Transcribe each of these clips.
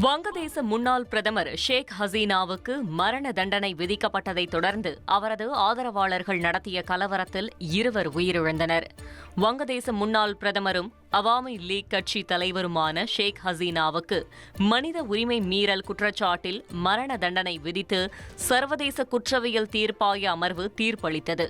வங்கதேச முன்னாள் பிரதமர் ஷேக் ஹசீனாவுக்கு மரண தண்டனை விதிக்கப்பட்டதை தொடர்ந்து அவரது ஆதரவாளர்கள் நடத்திய கலவரத்தில் இருவர் உயிரிழந்தனர். வங்கதேச முன்னாள் பிரதமரும் அவாமி லீக் கட்சி தலைவருமான ஷேக் ஹசீனாவுக்கு மனித உரிமை மீறல் குற்றச்சாட்டில் மரண தண்டனை விதித்து சர்வதேச குற்றவியல் தீர்ப்பாய அமர்வு தீர்ப்பளித்தது.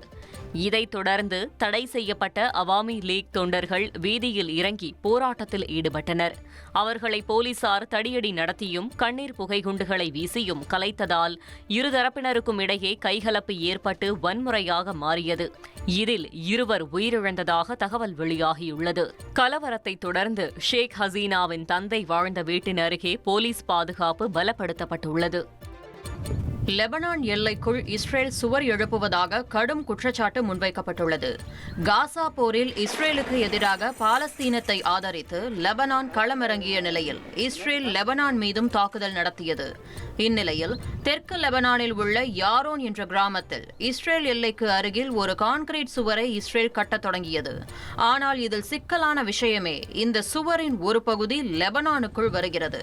இதைத் தொடர்ந்து தடை செய்யப்பட்ட அவாமி லீக் தொண்டர்கள் வீதியில் இறங்கி போராட்டத்தில் ஈடுபட்டனர். அவர்களை போலீசார் தடியடி நடத்தியும் கண்ணீர் புகை குண்டுகளை வீசியும் கலைத்ததால் இருதரப்பினருக்கும் இடையே கைகலப்பு ஏற்பட்டு வன்முறையாக மாறியது. இதில் இருவர் உயிரிழந்ததாக தகவல் வெளியாகியுள்ளது. கலவரத்தை தொடர்ந்து ஷேக் ஹசீனாவின் தந்தை வாழ்ந்த வீட்டின் அருகே போலீஸ் பாதுகாப்பு பலப்படுத்தப்பட்டுள்ளது. லெபனான் எல்லைக்குள் இஸ்ரேல் சுவர் எழுப்புவதாக கடும் குற்றச்சாட்டு முன்வைக்கப்பட்டுள்ளது. காசா போரில் இஸ்ரேலுக்கு எதிராக பாலஸ்தீனத்தை ஆதரித்து லெபனான் களமிறங்கிய நிலையில் இஸ்ரேல் லெபனான் மீதும் தாக்குதல் நடத்தியது. இந்நிலையில் தெற்கு லெபனானில் உள்ள யாரோன் என்ற கிராமத்தில் இஸ்ரேல் எல்லைக்கு அருகில் ஒரு கான்கிரீட் சுவரை இஸ்ரேல் கட்டத் தொடங்கியது. ஆனால் இதில் சிக்கலான விஷயமே இந்த சுவரின் ஒரு பகுதி லெபனானுக்குள் வருகிறது.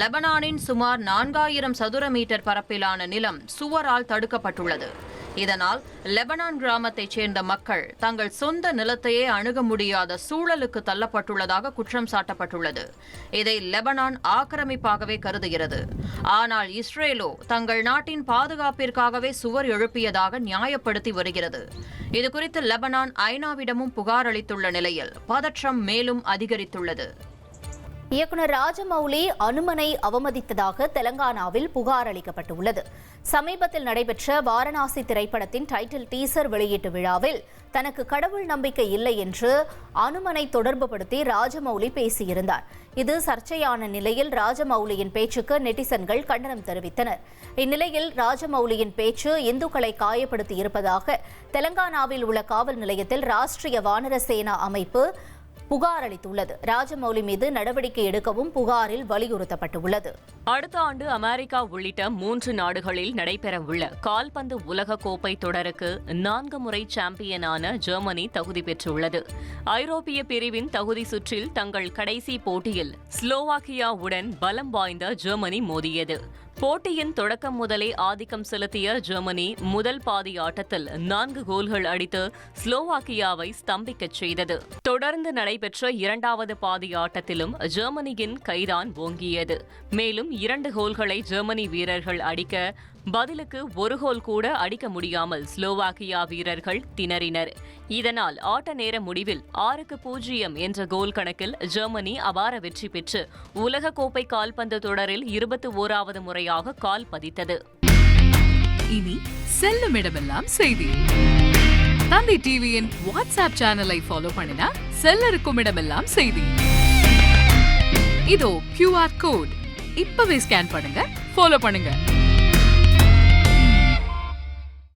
லெபனானின் சுமார் நான்காயிரம் சதுர மீட்டர் பரப்பிலான நிலம் சுவரால் தடுக்கப்பட்டுள்ளது. இதனால் லெபனான் கிராமத்தைச் சேர்ந்த மக்கள் தங்கள் சொந்த நிலத்தையே அணுக முடியாத சூழலுக்கு தள்ளப்பட்டுள்ளதாக குற்றம் சாட்டப்பட்டுள்ளது. இதை லெபனான் ஆக்கிரமிப்பாகவே கருதுகிறது. ஆனால் இஸ்ரேலோ தங்கள் நாட்டின் பாதுகாப்பிற்காகவே சுவர் எழுப்பியதாக நியாயப்படுத்தி வருகிறது. இதுகுறித்து லெபனான் ஐநாவிடமும் புகார் அளித்துள்ள நிலையில் பதற்றம் மேலும் அதிகரித்துள்ளது. இயக்குனர் ராஜமௌலி அனுமனை அவமதித்ததாக தெலங்கானாவில் புகார் அளிக்கப்பட்டுள்ளது. சமீபத்தில் நடைபெற்ற வாரணாசி திரைப்படத்தின் டைட்டில் டீசர் வெளியீட்டு விழாவில் தனக்கு கடவுள் நம்பிக்கை இல்லை என்று அனுமனை தொடர்புபடுத்தி ராஜமௌலி பேசியிருந்தார். இது சர்ச்சையான நிலையில் ராஜமௌலியின் பேச்சுக்கு நெட்டிசன்கள் கண்டனம் தெரிவித்தனர். இந்நிலையில் ராஜமௌலியின் பேச்சு இந்துக்களை காயப்படுத்தி இருப்பதாக தெலங்கானாவில் உள்ள காவல் நிலையத்தில் ராஷ்டிரிய வானர சேனா அமைப்பு புகார் அளித்துள்ளது. ராஜமௌலி மீது நடவடிக்கை எடுக்கவும் புகாரில் வலியுறுத்தப்பட்டுள்ளது. அடுத்த ஆண்டு அமெரிக்கா உள்ளிட்ட மூன்று நாடுகளில் நடைபெறவுள்ள கால்பந்து உலக கோப்பை தொடருக்கு நான்கு முறை சாம்பியனான ஜெர்மனி தகுதி பெற்றுள்ளது. ஐரோப்பிய பிரிவின் தகுதி சுற்றில் தங்கள் கடைசி போட்டியில் ஸ்லோவாக்கியாவுடன் பலம் வாய்ந்த ஜெர்மனி மோதியது. போட்டியின் தொடக்கம் முதலே ஆதிக்கம் செலுத்திய ஜெர்மனி முதல் பாதி ஆட்டத்தில் நான்கு கோல்கள் அடித்து ஸ்லோவாக்கியாவை ஸ்தம்பிக்கச் செய்தது. தொடர்ந்து நடைபெற்ற இரண்டாவது பாதி ஆட்டத்திலும் ஜெர்மனியின் கைதான் ஓங்கியது. மேலும் இரண்டு கோல்களை ஜெர்மனி வீரர்கள் அடிக்க பதிலுக்கு ஒரு கோல் கூட அடிக்க முடியாமல் ஸ்லோவாக்கியா வீரர்கள் திணறினர். இதனால் ஆட்ட நேர முடிவில் ஆறுக்கு பூஜ்ஜியம் என்ற கோல் கணக்கில் ஜெர்மனி அபார வெற்றி பெற்று உலகக்கோப்பை கால்பந்து தொடரில் இருபத்தி ஓராவது முறையாக கால் பதித்தது. இனி செல்லும் இடமெல்லாம் செய்தி. தந்தை டிவியின் வாட்ஸ்அப் சேனலை ஃபாலோ பண்ணினா செல்ல இருக்கும் இடமெல்லாம் செய்தி. இதோ கியூஆர் கோட் இப்பவே ஸ்கேன் பண்ணுங்க ஃபாலோ பண்ணுங்க.